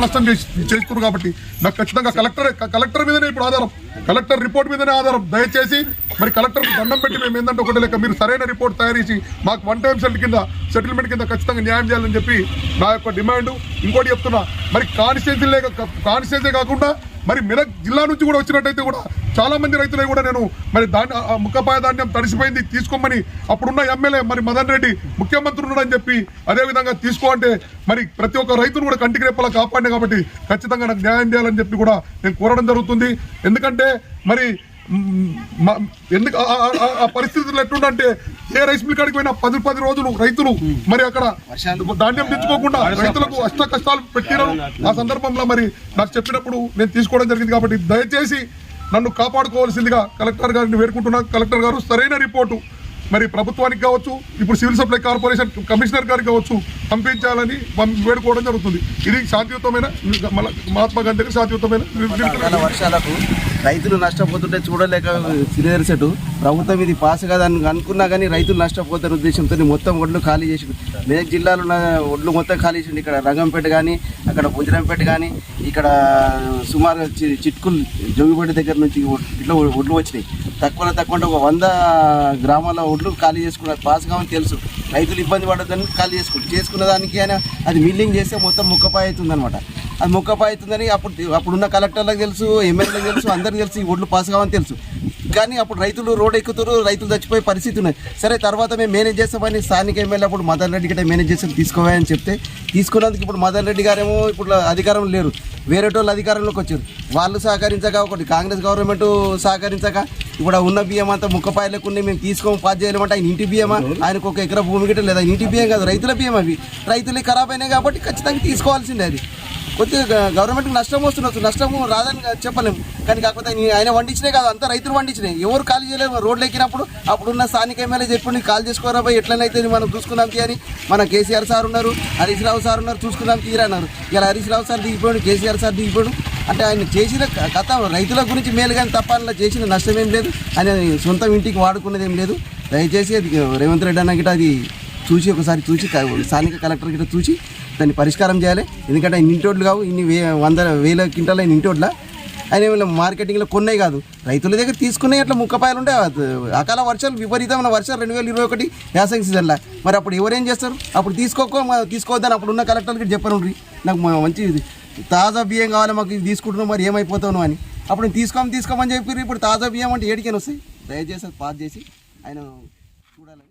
రూపాయలు నష్టం చేసి చేస్తున్నారు కాబట్టి నాకు ఖచ్చితంగా కలెక్టర్ కలెక్టర్ మీదనే ఇప్పుడు ఆధారం. కలెక్టర్ రిపోర్ట్ మీదనే ఆధారం. దయచేసి మరి కలెక్టర్ దండం పెట్టి మేము ఏంటంటే ఒకటి లేక మీరు సరైన రిపోర్ట్ తయారు చేసి మాకు వన్ టైం సెట్ కింద సెటిల్మెంట్ కింద ఖచ్చితంగా న్యాయం చేయాలని చెప్పి నా యొక్క డిమాండ్. ఇంకోటి చెప్తున్నా మరి కాన్స్టిట్యున్సీ లేక కాన్స్టిట్యున్సీ కాకుండా మరి మెదక్ జిల్లా నుంచి కూడా వచ్చినట్టయితే కూడా చాలామంది రైతులై రైతులే కూడా నేను మరి దాన్ని ఆ ముఖపాయ ధాన్యం తడిసిపోయింది తీసుకోమని అప్పుడున్న ఎమ్మెల్యే మరి మదన్ రెడ్డి ముఖ్యమంత్రి ఉన్నాడని చెప్పి అదేవిధంగా తీసుకో అంటే మరి ప్రతి ఒక్క రైతును కూడా కంటికి రేపలా కాపాడినా కాబట్టి ఖచ్చితంగా నాకు న్యాయం చేయాలని చెప్పి కూడా నేను కోరడం జరుగుతుంది. ఎందుకంటే మరి ఎందుకు ఆ- పరిస్థితులు ఎట్లుందంటే ఏ రైస్ మిల్ కాడికి పోయినా పది పది రోజులు రైతులు మరి అక్కడ ధాన్యం తెచ్చుకోకుండా రైతులకు అష్ట కష్టాలు పెట్టినారు ఆ సందర్భంలో మరి నాకు చెప్పినప్పుడు నేను తీసుకోవడం జరిగింది కాబట్టి దయచేసి నన్ను కాపాడుకోవాల్సిందిగా కలెక్టర్ గారిని వేడుకుంటున్నా కలెక్టర్ గారు సరైన రిపోర్టు మరి ప్రభుత్వానికి కావచ్చు ఇప్పుడు సివిల్ సప్లై కార్పొరేషన్ కమిషనర్ గారికి కావచ్చు పంపించాలని వేడుకోవడం జరుగుతుంది. ఇది శాంతియుతమైన మహాత్మా గాంధీ శాంతియుతమైన వర్షాలకు రైతులు నష్టపోతుంటే చూడలేక సిరిదరిసెట్టు. ప్రభుత్వం ఇది పాస్ కాదని అనుకున్నా కానీ రైతులు నష్టపోతున్న ఉద్దేశంతో మొత్తం ఒడ్లు ఖాళీ చేసి మెదక్ జిల్లాలో ఉన్న ఒడ్లు మొత్తం ఖాళీ చేసిండు ఇక్కడ రంగంపేట కానీ అక్కడ పుంజరంపేట కానీ ఇక్కడ సుమారు చి- చిట్కుల్ జోగిపేట దగ్గర నుంచి ఇట్లా ఒడ్లు వచ్చినాయి. తక్కువ తక్కువ ఒక వంద గ్రామాల ఒడ్లు ఖాళీ చేసుకున్నారు. పాస్ కావని తెలుసు. రైతులు ఇబ్బంది పడద్దని కాల్ చేసుకుంటారు చేసుకున్న దానికి ఆయన అది మిల్లింగ్ చేస్తే మొత్తం ముక్కపాయ అవుతుందనమాట అది ముక్కపాయ అవుతుందని అప్పుడు అప్పుడున్న కలెక్టర్లకు తెలుసు ఎమ్మెల్యేలకు తెలుసు అందరికి తెలుసు ఈ ఒడ్లు పాస్ కావని తెలుసు. కానీ అప్పుడు రైతులు రోడ్ ఎక్కుతారు రైతులు చచ్చిపోయే పరిస్థితి ఉన్నాయి. సరే తర్వాత మేము మేనేజ్ చేస్తామని స్థానిక ఎమ్మెల్యే అప్పుడు మదన్ రెడ్డి గట్ట మేనేజ్ చేసి తీసుకోవాలని చెప్తే తీసుకున్నందుకు ఇప్పుడు మదన్ రెడ్డి గారేమో ఇప్పుడు అధికారం లేరు. వేరే వాళ్ళు అధికారంలోకి వచ్చారు. వాళ్ళు సహకరించక ఒకటి కాంగ్రెస్ గవర్నమెంట్ సహకరించక ఇప్పుడు ఉన్న బియ్యం అంతా ముక్కపాయలకు మేము తీసుకోము పాస్ చేయలేమంటే ఆయన ఇంటి బియ్యమా? ఆయనకు ఒక ఎకరా భూమి గిట్ట లేదా. ఇంటి బియ్యం కాదు రైతుల బియ్యం అవి. రైతులే ఖరాబ్ అయినాయి కాబట్టి ఖచ్చితంగా తీసుకోవాల్సిందే అది. కొద్దిగా గవర్నమెంట్కి నష్టం వస్తుండొచ్చు. నష్టం రాదని చెప్పలేము కానీ కాకపోతే ఆయన- వండించినాయి కాదు అంతా రైతులు వండించినాయి ఎవరు ఖాళీ చేయలేము రోడ్లు ఎక్కినప్పుడు అప్పుడున్న స్థానిక ఎమ్మెల్యే చెప్పండి కాల్ చేసుకోరా పోయి ఎట్లనైతే మనం చూసుకున్నాం అని. మన కేసీఆర్ సార్ ఉన్నారు హరీష్ రావు సార్ ఉన్నారు చూసుకున్నాం తీరా అన్నారు. ఇలా హరీష్ రావు సార్ దిగిపోయాడు కేసీఆర్ సార్ దిగిపోయాడు. అంటే ఆయన చేసిన కథ రైతుల గురించి మేలు కానీ తప్ప అందులో చేసిన నష్టం ఏం లేదు. ఆయన సొంతం ఇంటికి వాడుకున్నది ఏం లేదు. దయచేసి అది రేవంత్ రెడ్డి అన్న గిట్ట అది చూసి ఒకసారి చూసి స్థానిక కలెక్టర్ గిట్ట చూసి దాన్ని పరిష్కారం చేయాలి. ఎందుకంటే ఆయన ఇంటోట్లు కావు ఇన్ని వే వందల వేల క్వింటాల ఆయన ఇంటోట్ల ఆయన ఏమైనా మార్కెటింగ్లో కొన్నాయి కాదు. రైతుల దగ్గర తీసుకున్నాయి అట్లా ముక్కపాయలు ఉండే అకాల వర్షాలు విపరీతమైన వర్షాలు రెండు వేల ఇరవై ఒకటి యాసంగి సీజన్లో. మరి అప్పుడు ఎవరేం చేస్తారు? అప్పుడు తీసుకోకో తీసుకోవద్దని అప్పుడు ఉన్న కలెక్టర్కి చెప్పను నాకు మంచి తాజా బియ్యం కావాలి మాకు ఇది తీసుకుంటున్నాం మరి ఏమైపోతాను అని. అప్పుడు నేను తీసుకోమని తీసుకోమని చెప్పి ఇప్పుడు తాజా బియ్యం అంటే ఏడికైనా వస్తాయి? దయచేసి అది పాస్ చేసి ఆయన చూడాలి.